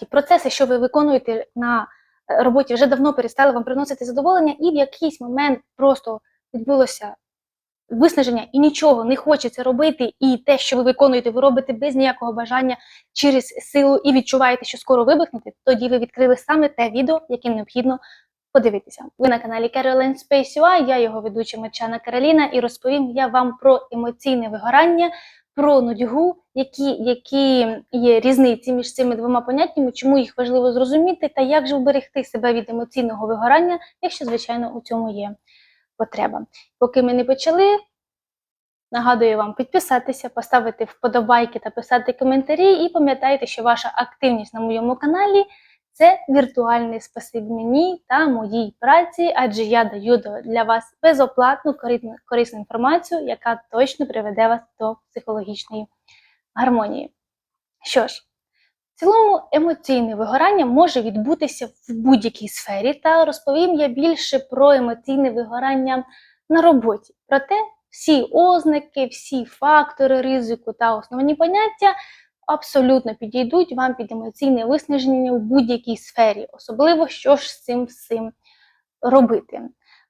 ті процеси, що ви виконуєте на е, роботі, вже давно перестали вам приносити задоволення, і в якийсь момент просто відбулося виснаження і нічого не хочеться робити, і те, що ви виконуєте, ви робите без ніякого бажання через силу і відчуваєте, що скоро вибухнете, тоді ви відкрили саме те відео, яке необхідно подивитися. Ви на каналі Caroline Space UI, я його ведуча Мечана Кароліна, і розповім я вам про емоційне вигорання, про нудьгу, які, які є різниці між цими двома поняттями, чому їх важливо зрозуміти, та як же вберегти себе від емоційного вигорання, якщо, звичайно, у цьому є потреба. Поки ми не почали, нагадую вам підписатися, поставити вподобайки та писати коментарі. І пам'ятайте, що ваша активність на моєму каналі це віртуальний спасибі мені та моїй праці, адже я даю для вас безоплатну корисну, інформацію, яка точно приведе вас до психологічної гармонії. Що ж, в цілому емоційне вигорання може відбутися в будь-якій сфері, та розповім я більше про емоційне вигорання на роботі. Проте всі ознаки, всі фактори ризику та основні поняття абсолютно підійдуть вам під емоційне виснаження в будь-якій сфері, особливо що ж з цим всім робити.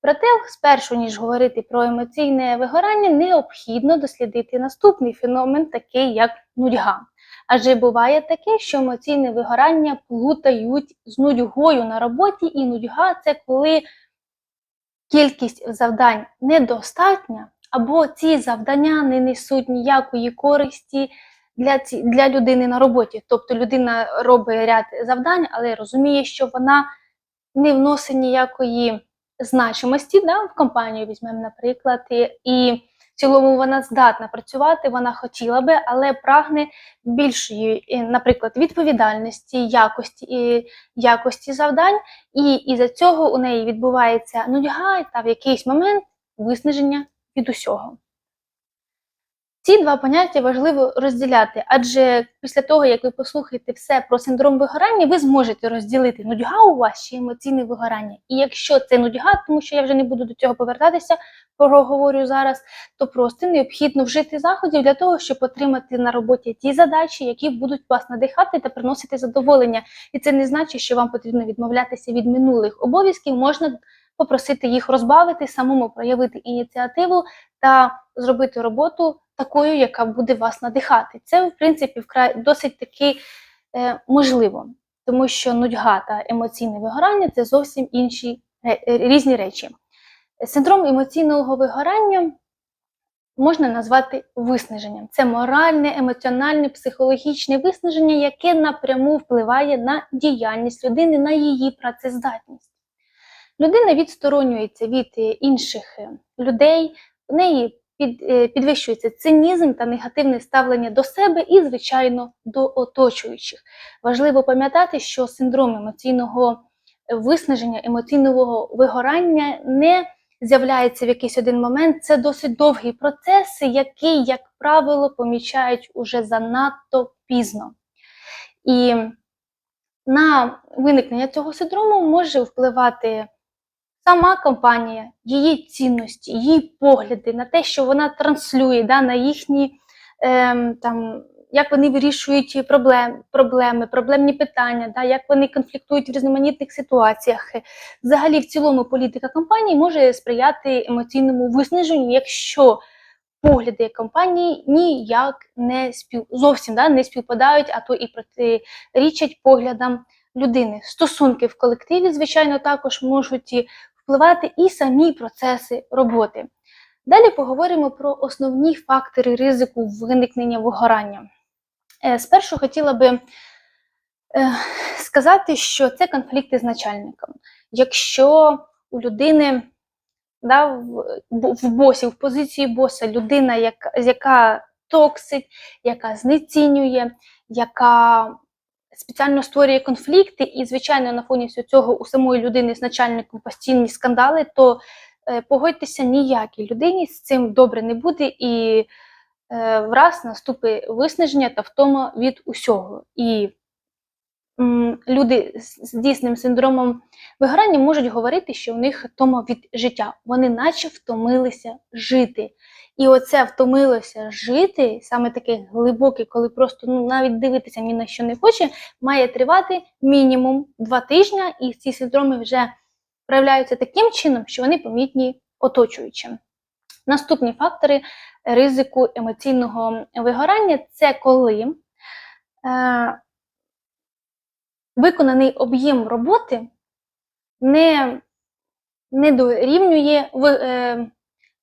Проте, спершу ніж говорити про емоційне вигорання, необхідно дослідити наступний феномен, такий як нудьга. Адже буває таке, що емоційне вигорання плутають з нудьгою на роботі, і нудьга це коли кількість завдань недостатня, або ці завдання не несуть ніякої користі для, ці, для людини на роботі. Тобто людина робить ряд завдань, але розуміє, що вона не вносить ніякої значимості да, в компанію, візьмемо, наприклад, і, і в цілому вона здатна працювати, вона хотіла би, але прагне більшої, наприклад, відповідальності, якості, і якості завдань, і із-за цього у неї відбувається нудьга та в якийсь момент виснаження від усього. Ці два поняття важливо розділяти, адже після того, як ви послухаєте все про синдром вигорання, ви зможете розділити нудьга у вас чи емоційне вигорання. І якщо це нудьга, тому що я вже не буду до цього повертатися, проговорю зараз, то просто необхідно вжити заходів для того, щоб отримати на роботі ті задачі, які будуть вас надихати та приносити задоволення. І це не значить, що вам потрібно відмовлятися від минулих обов'язків. Можна попросити їх розбавити, самому проявити ініціативу та зробити роботу такою, яка буде вас надихати. Це, в принципі, вкрай досить таки е, можливо, тому що нудьга та емоційне вигорання це зовсім інші е, різні речі. Синдром емоційного вигорання можна назвати виснаженням. Це моральне, емоціональне, психологічне виснаження, яке напряму впливає на діяльність людини, на її працездатність. Людина відсторонюється від е, інших е, людей, в неї е, підвищується цинізм та негативне ставлення до себе і, звичайно, до оточуючих. Важливо пам'ятати, що синдром емоційного виснаження, емоційного вигорання не з'являється в якийсь один момент. Це досить довгий процес, який, як правило, помічають уже занадто пізно. І на виникнення цього синдрому може впливати сама компанія, її цінності, її погляди на те, що вона транслює, да, на їхні ем, там, як вони вирішують проблем, проблеми, проблемні питання, да, як вони конфліктують в різноманітних ситуаціях. Взагалі, в цілому, політика компанії може сприяти емоційному виснаженню, якщо погляди компанії ніяк не спів зовсім да, не співпадають, а то і протирічать поглядам людини. Стосунки в колективі, звичайно, також можуть і впливати і самі процеси роботи. Далі поговоримо про основні фактори ризику виникнення вигорання. Е, Спершу хотіла би е, сказати, що це конфлікти з начальником. Якщо у людини да, в, босі, в позиції боса людина, яка, яка токсить, яка знецінює, яка спеціально створює конфлікти, і, звичайно, на фоні всього цього у самої людини з начальником постійні скандали, то е, погодьтеся, ніякій людині з цим добре не буде, і е, враз наступить виснаження та втома від усього. І люди з дійсним синдромом вигорання можуть говорити, що у них втома від життя. Вони наче втомилися жити. І оце втомилося жити, саме таке глибоке, коли просто ну, навіть дивитися ні на що не хоче, має тривати мінімум два тижні, і ці синдроми вже проявляються таким чином, що вони помітні оточуючим. Наступні фактори ризику емоційного вигорання це коли е, виконаний об'єм роботи не, не дорівнює в, е,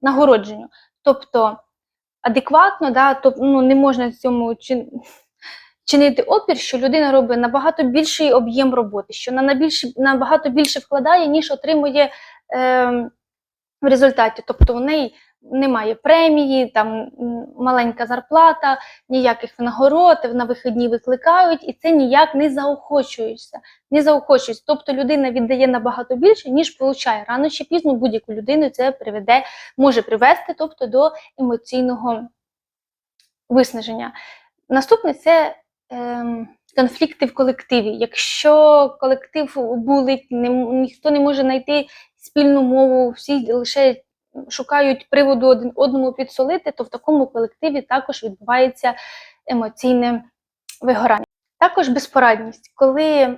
нагородженню. Тобто адекватно, да, тобто, ну, не можна цьому чин, чинити опір, що людина робить набагато більший об'єм роботи, що вона набільше, набагато більше вкладає, ніж отримує е, в результаті. Тобто в неї немає премії, там маленька зарплата, ніяких нагород, на вихідні викликають, і це ніяк не заохочується. Не заохочується. Тобто людина віддає набагато більше, ніж получає. Рано чи пізно будь-яку людину це приведе, може привести тобто, до емоційного виснаження. Наступне це ем, конфлікти в колективі. Якщо колектив булить, ніхто не може знайти спільну мову, всі лише шукають приводу один одному підсолити, то в такому колективі також відбувається емоційне вигорання. Також безпорадність, коли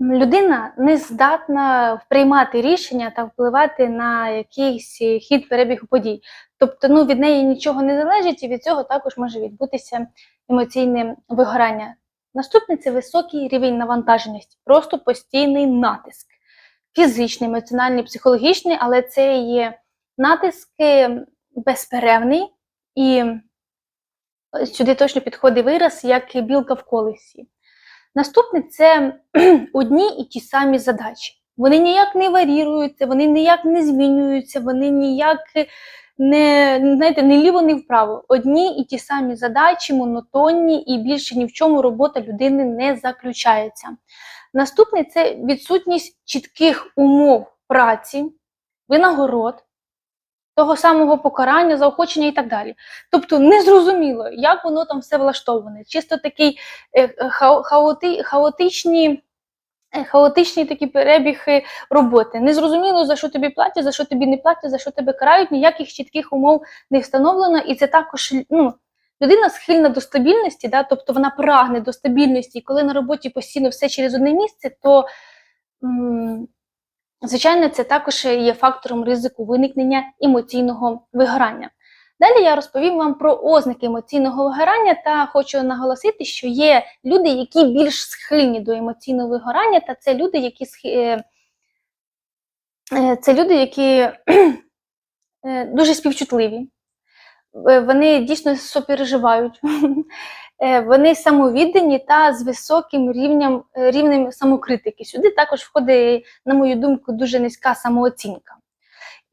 людина не здатна приймати рішення та впливати на якийсь хід перебігу подій. Тобто ну, від неї нічого не залежить, і від цього також може відбутися емоційне вигорання. Наступне це високий рівень навантаженості, просто постійний натиск. Фізичний, емоціональний, психологічний, але це є натиск е, безперервний, і сюди точно підходить вираз як білка в колесі. Наступне це одні і ті самі задачі. Вони ніяк не варіруються, вони ніяк не змінюються, вони ніяк не, знаєте, не ліво, не вправо. Одні і ті самі задачі, монотонні, і більше ні в чому робота людини не заключається. Наступний це відсутність чітких умов праці, винагород, того самого покарання, заохочення і так далі. Тобто незрозуміло, як воно там все влаштоване. Чисто такий е, хаоти, хаотичні. е, Хаотичний такий е, роботи. Незрозуміло, за що тобі платять, за що тобі не платять, за що тебе карають, ніяких чітких умов не встановлено, і це також ну, людина схильна до стабільності, да, тобто вона прагне до стабільності, і коли на роботі постійно все через одне місце, то м, звичайно це також є фактором ризику виникнення емоційного вигорання. Далі я розповім вам про ознаки емоційного вигорання та хочу наголосити, що є люди, які більш схильні до емоційного вигорання, та це люди, які е, е, це люди, які е, дуже співчутливі. Е, Вони дійсно сопереживають, Е, вони самовіддані та з високим рівнем, е, рівнем самокритики. Сюди також входить, на мою думку, дуже низька самооцінка.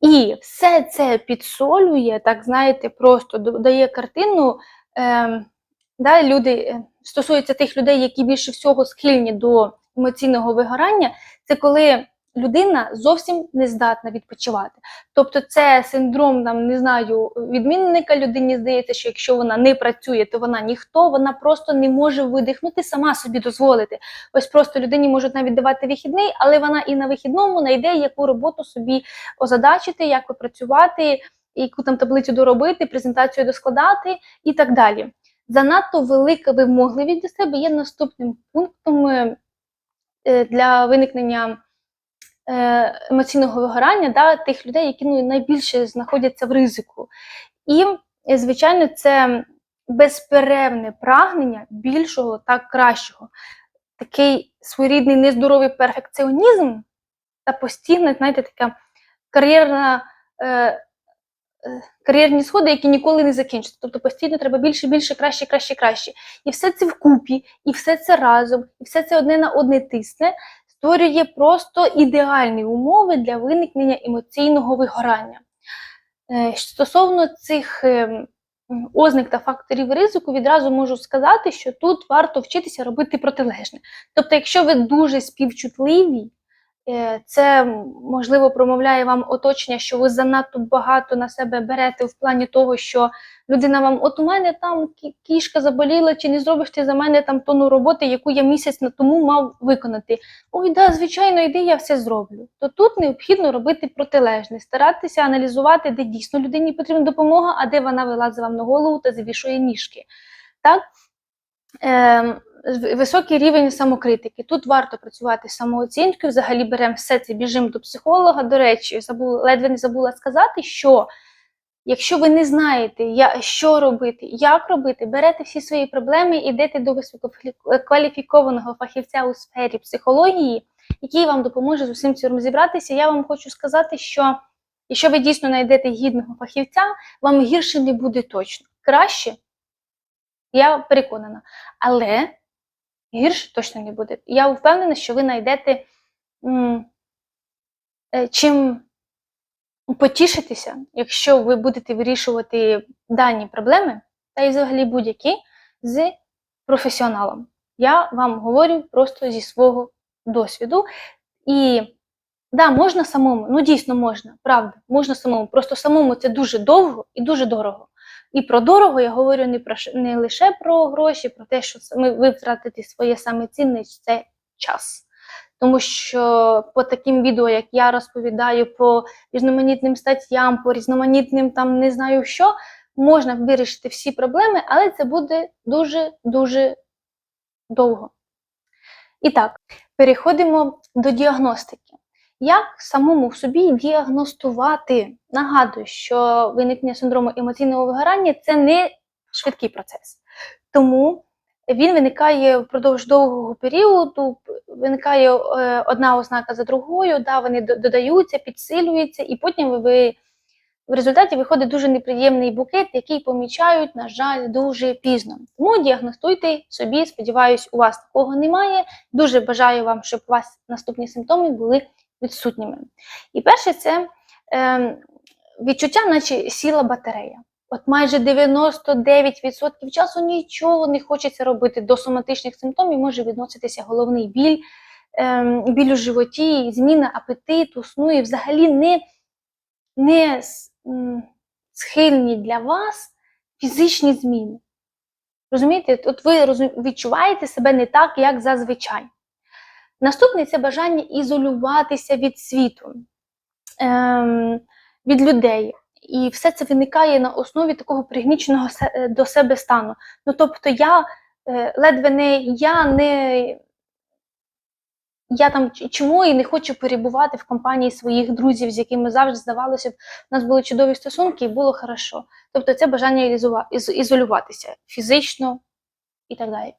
І все це підсолює, так знаєте, просто додає картину. Е, да, люди, стосується тих людей, які більше всього схильні до емоційного вигорання, це коли людина зовсім не здатна відпочивати. Тобто це синдром, там, не знаю, відмінника людині здається, що якщо вона не працює, то вона ніхто, вона просто не може видихнути, сама собі дозволити. Ось просто людині можуть навіть давати вихідний, але вона і на вихідному знайде, яку роботу собі озадачити, як попрацювати, яку там таблицю доробити, презентацію доскладати і так далі. Занадто велика вимогливість до себе є наступним пунктом е, для виникнення емоційного вигорання да, тих людей, які ну, найбільше знаходяться в ризику. І, е, звичайно, це безперервне прагнення більшого та кращого. Такий своєрідний нездоровий перфекціонізм та постійна, знаєте, така кар'єрна. Е, е, Кар'єрні сходи, які ніколи не закінчаться. Тобто постійно треба більше, більше, краще, краще, краще. І все це вкупі, і все це разом, і все це одне на одне тисне, створює просто ідеальні умови для виникнення емоційного вигорання. Е, Стосовно цих е, ознак та факторів ризику, відразу можу сказати, що тут варто вчитися робити протилежне. Тобто, якщо ви дуже співчутливі, Це можливо промовляє вам оточення, що ви занадто багато на себе берете в плані того, що людина вам, от у мене там кішка заболіла, чи не зробиш ти за мене там тонну роботи, яку я місяць на тому мав виконати. Ой, да, звичайно, йди, я все зроблю. То тут необхідно робити протилежне, старатися аналізувати, де дійсно людині потрібна допомога, а де вона вилазить вам на голову та завішує ніжки. Так? Ем, високий рівень самокритики. Тут варто працювати з самооцінкою. Взагалі беремо все це, біжимо до психолога. До речі, забула, ледве не забула сказати, що якщо ви не знаєте, що робити, як робити, берете всі свої проблеми, йдете до висококваліфікованого фахівця у сфері психології, який вам допоможе з усім цим розібратися. Я вам хочу сказати, що якщо ви дійсно знайдете гідного фахівця, вам гірше не буде точно. Краще, я переконана. Але гірше точно не буде. Я впевнена, що ви знайдете е, чим потішитися, якщо ви будете вирішувати дані проблеми, та й взагалі будь-які з професіоналом. Я вам говорю просто зі свого досвіду. І да, можна самому, ну дійсно можна, правда, можна самому. Просто самому це дуже довго і дуже дорого. І про дорого я говорю не про не лише про гроші, про те, що саме ви втратите своє саме цінне це час. Тому що по таким відео, як я розповідаю по різноманітним статтям, по різноманітним там не знаю що, можна вирішити всі проблеми, але це буде дуже-дуже довго. І так, переходимо до діагностики. Як самому в собі діагностувати? Нагадую, що виникнення синдрому емоційного вигорання це не швидкий процес. Тому він виникає впродовж довгого періоду, виникає е, одна ознака за другою, да, вони додаються, підсилюються, і потім ви, в результаті виходить дуже неприємний букет, який помічають, на жаль, дуже пізно. Тому діагностуйте собі, сподіваюсь, у вас такого немає. Дуже бажаю вам, щоб у вас наступні симптоми були відсутніми. І перше, це е, відчуття, наче сіла батарея. От майже 99% часу нічого не хочеться робити. До соматичних симптомів може відноситися головний біль, ем, біль у животі, зміна апетиту, сну і взагалі не, не схильні для вас фізичні зміни. Розумієте, от ви відчуваєте себе не так, як зазвичай. Наступне це бажання ізолюватися від світу, ем, від людей. І все це виникає на основі такого пригніченого е, до себе стану. Ну тобто, я е, ледве не я не я там чому і не хочу перебувати в компанії своїх друзів, з якими завжди здавалося б, у нас були чудові стосунки і було хорошо. Тобто це бажання ізолюватися фізично і так далі.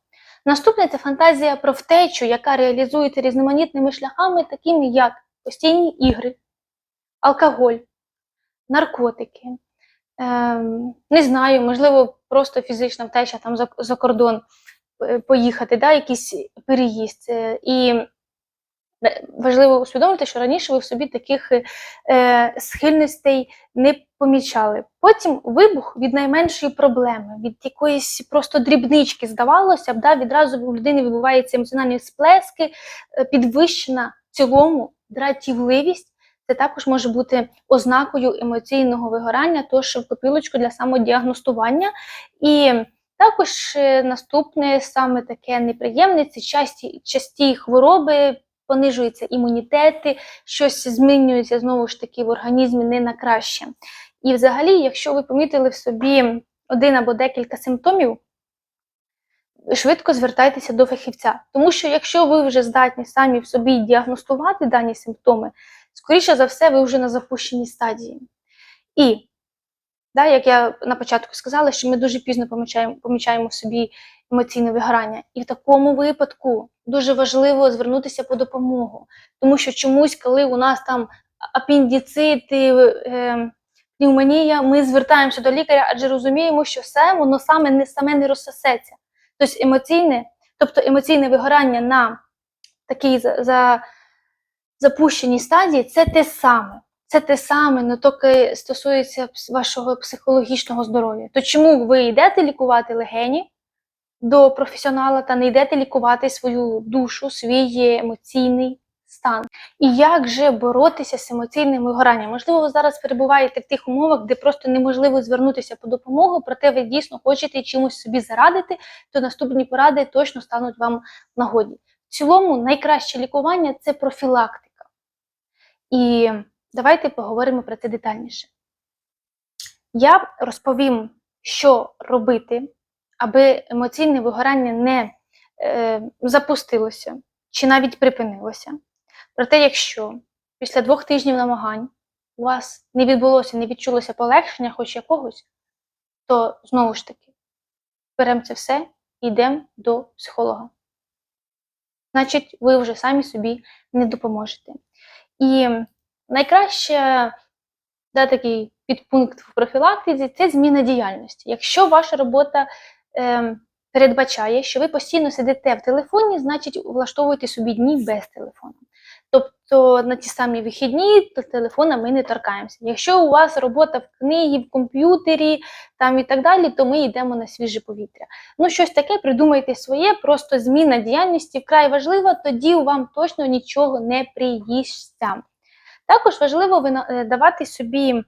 Наступне це фантазія про втечу, яка реалізується різноманітними шляхами, такими як постійні ігри, алкоголь, наркотики. Ем, не знаю, можливо, просто фізична втеча там за, за кордон е, поїхати, да, якийсь переїзд. Е, І важливо усвідомити, що раніше ви в собі таких е, схильностей не помічали. Потім вибух від найменшої проблеми, від якоїсь просто дрібнички, здавалося б, да, відразу у людини відбуваються емоціональні сплески, е, підвищена в цілому дратівливість. Це також може бути ознакою емоційного вигорання, тож в копілочку для самодіагностування. І також е, наступне саме таке неприємне це часті, часті хвороби, понижуються імунітети, щось змінюється знову ж таки в організмі не на краще. І взагалі, якщо ви помітили в собі один або декілька симптомів, швидко звертайтеся до фахівця. Тому що якщо ви вже здатні самі в собі діагностувати дані симптоми, скоріше за все, ви вже на запущеній стадії. І, да, як я на початку сказала, що ми дуже пізно помічаємо, помічаємо собі емоційне вигорання. І в такому випадку дуже важливо звернутися по допомогу. Тому що чомусь, коли у нас там апендицити, е, пневмонія, ми звертаємося до лікаря, адже розуміємо, що все воно саме не саме не розсосеться. Тобто емоційне, тобто емоційне вигорання на такій за, за запущеній стадії це те саме. Це те саме, не тільки стосується вашого психологічного здоров'я. То чому ви йдете лікувати легені до професіонала та не йдете лікувати свою душу, свій емоційний стан. І як же боротися з емоційним вигоранням? Можливо, ви зараз перебуваєте в тих умовах, де просто неможливо звернутися по допомогу, проте ви дійсно хочете чимось собі зарадити, то наступні поради точно стануть вам нагоді. В цілому, найкраще лікування це профілактика. І давайте поговоримо про це детальніше. Я розповім, що робити, аби емоційне вигорання не е, запустилося чи навіть припинилося. Проте, якщо після двох тижнів намагань у вас не відбулося, не відчулося полегшення хоч якогось, то знову ж таки беремо це все і йдемо до психолога. Значить, ви вже самі собі не допоможете. І найкраще да, такий підпункт в профілактиці це зміна діяльності. Якщо ваша робота е, передбачає, що ви постійно сидите в телефоні, значить влаштовуйте собі дні без телефону. Тобто на ті самі вихідні то телефона ми не торкаємося. Якщо у вас робота в книгі, в комп'ютері там і так далі, то ми йдемо на свіже повітря. Ну, щось таке придумайте своє, просто зміна діяльності вкрай важлива, тоді вам точно нічого не приїжджся. Також важливо е, давати собі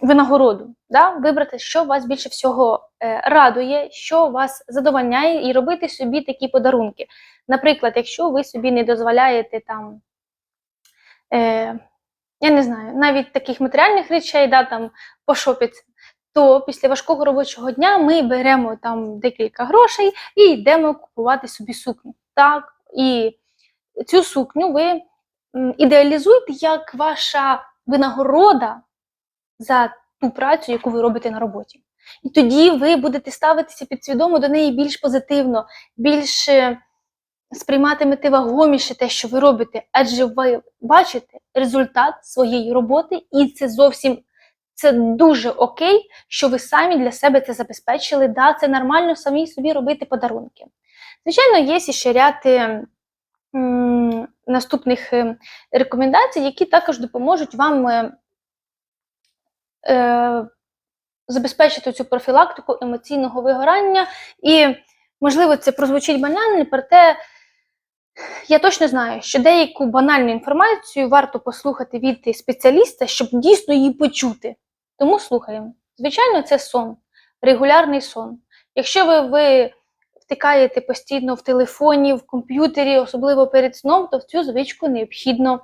винагороду, да? вибрати, що вас більше всього е, радує, що вас задовольняє, і робити собі такі подарунки. Наприклад, якщо ви собі не дозволяєте там, е, я не знаю, навіть таких матеріальних речей, да, там пошопитися, то після важкого робочого дня ми беремо там декілька грошей і йдемо купувати собі сукню. Так, і цю сукню ви м, ідеалізуйте як ваша винагорода за ту працю, яку ви робите на роботі. І тоді ви будете ставитися підсвідомо до неї більш позитивно, більш е, сприйматимете вагоміше те, що ви робите, адже ви бачите результат своєї роботи, і це зовсім це дуже окей, що ви самі для себе це забезпечили. Да, це нормально самі собі робити подарунки. Звичайно, є ще ряд е, наступних е, рекомендацій, які також допоможуть вам е, забезпечити цю профілактику емоційного вигорання. І, можливо, це прозвучить банально, проте я точно знаю, що деяку банальну інформацію варто послухати від спеціаліста, щоб дійсно її почути. Тому слухаємо. Звичайно, це сон, регулярний сон. Якщо ви, ви втикаєте постійно в телефоні, в комп'ютері, особливо перед сном, то в цю звичку необхідно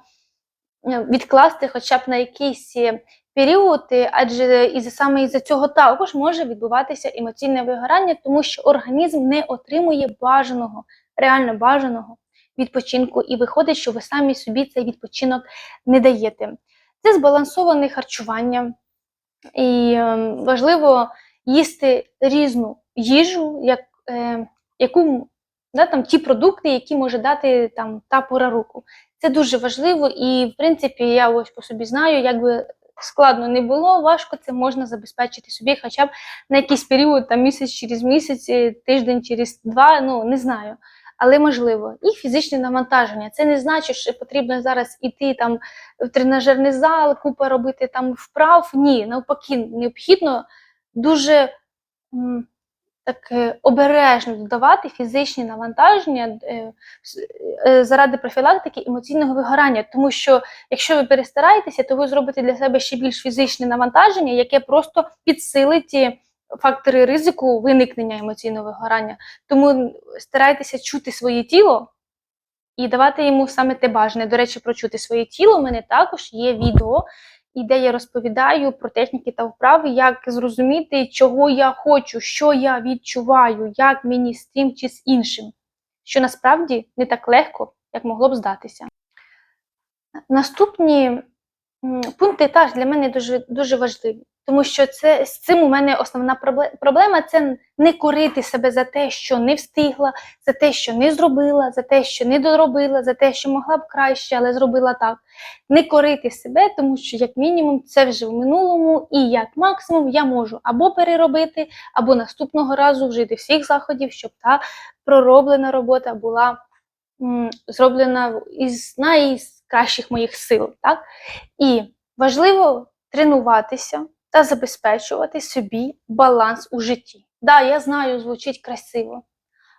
е, відкласти хоча б на якийсь е, період, адже із саме із-за цього також може відбуватися емоційне вигорання, тому що організм не отримує бажаного, реально бажаного відпочинку, і виходить, що ви самі собі цей відпочинок не даєте. Це збалансоване харчування, і е, важливо їсти різну їжу, як, е, яку да, там, ті продукти, які може дати там, та пора року. Це дуже важливо, і в принципі я ось по собі знаю, як би складно не було, важко це можна забезпечити собі, хоча б на якийсь період, там місяць через місяць, е, тиждень через два, ну не знаю. Але можливо, і фізичне навантаження. Це не значить, що потрібно зараз іти там в тренажерний зал, купа робити там вправ. Ні, навпаки, необхідно дуже так е, обережно додавати фізичні навантаження е, е, заради профілактики емоційного вигорання. Тому що якщо ви перестараєтеся, то ви зробите для себе ще більш фізичне навантаження, яке просто підсилить фактори ризику виникнення емоційного вигорання. Тому старайтеся чути своє тіло і давати йому саме те бажане. До речі, про чути своє тіло. У мене також є відео, і де я розповідаю про техніки та вправи, як зрозуміти, чого я хочу, що я відчуваю, як мені з тим чи з іншим, що насправді не так легко, як могло б здатися. Наступні пункти теж для мене дуже, дуже важливі, тому що це, з цим у мене основна проблема це не корити себе за те, що не встигла, за те, що не зробила, за те, що не доробила, за те, що могла б краще, але зробила так. Не корити себе, тому що, як мінімум, це вже в минулому, і як максимум я можу або переробити, або наступного разу вжити всіх заходів, щоб та пророблена робота була м, зроблена із найкращих моїх сил. Так? І важливо тренуватися та забезпечувати собі баланс у житті. Да, я знаю, звучить красиво,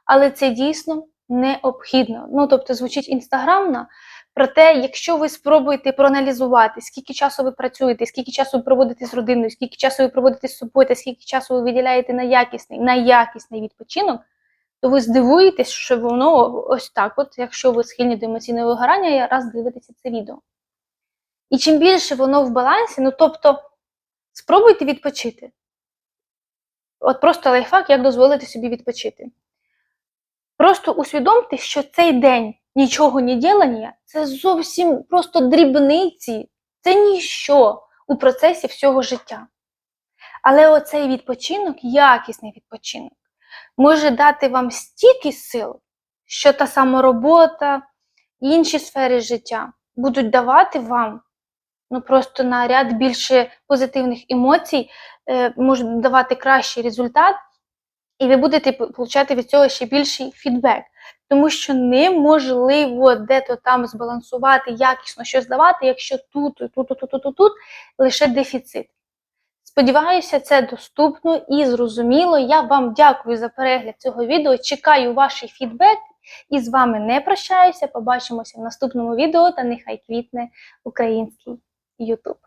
але це дійсно необхідно. Ну, тобто, звучить інстаграмно, Проте, якщо ви спробуєте проаналізувати, скільки часу ви працюєте, скільки часу ви проводите з родиною, скільки часу ви проводите з собою, та скільки часу ви виділяєте на якісний, на якісний відпочинок, то ви здивуєтесь, що воно ось так, от, якщо ви схильні до емоційного вигорання, я раз дивитеся це відео. І чим більше воно в балансі, ну тобто спробуйте відпочити. От просто лайфхак, як дозволити собі відпочити. Просто усвідомте, що цей день нічого не ділання це зовсім просто дрібниці, це ніщо у процесі всього життя. Але оцей відпочинок, якісний відпочинок, може дати вам стільки сил, що та сама робота, інші сфери життя будуть давати вам ну, просто на ряд більше позитивних емоцій, е, можуть давати кращий результат, і ви будете получати від цього ще більший фідбек. Тому що неможливо де-то там збалансувати, якісно щось давати, якщо тут, тут, тут, тут, тут, тут, лише дефіцит. Сподіваюся, це доступно і зрозуміло. Я вам дякую за перегляд цього відео. Чекаю ваш фідбек і з вами не прощаюся. Побачимося в наступному відео та нехай квітне український YouTube.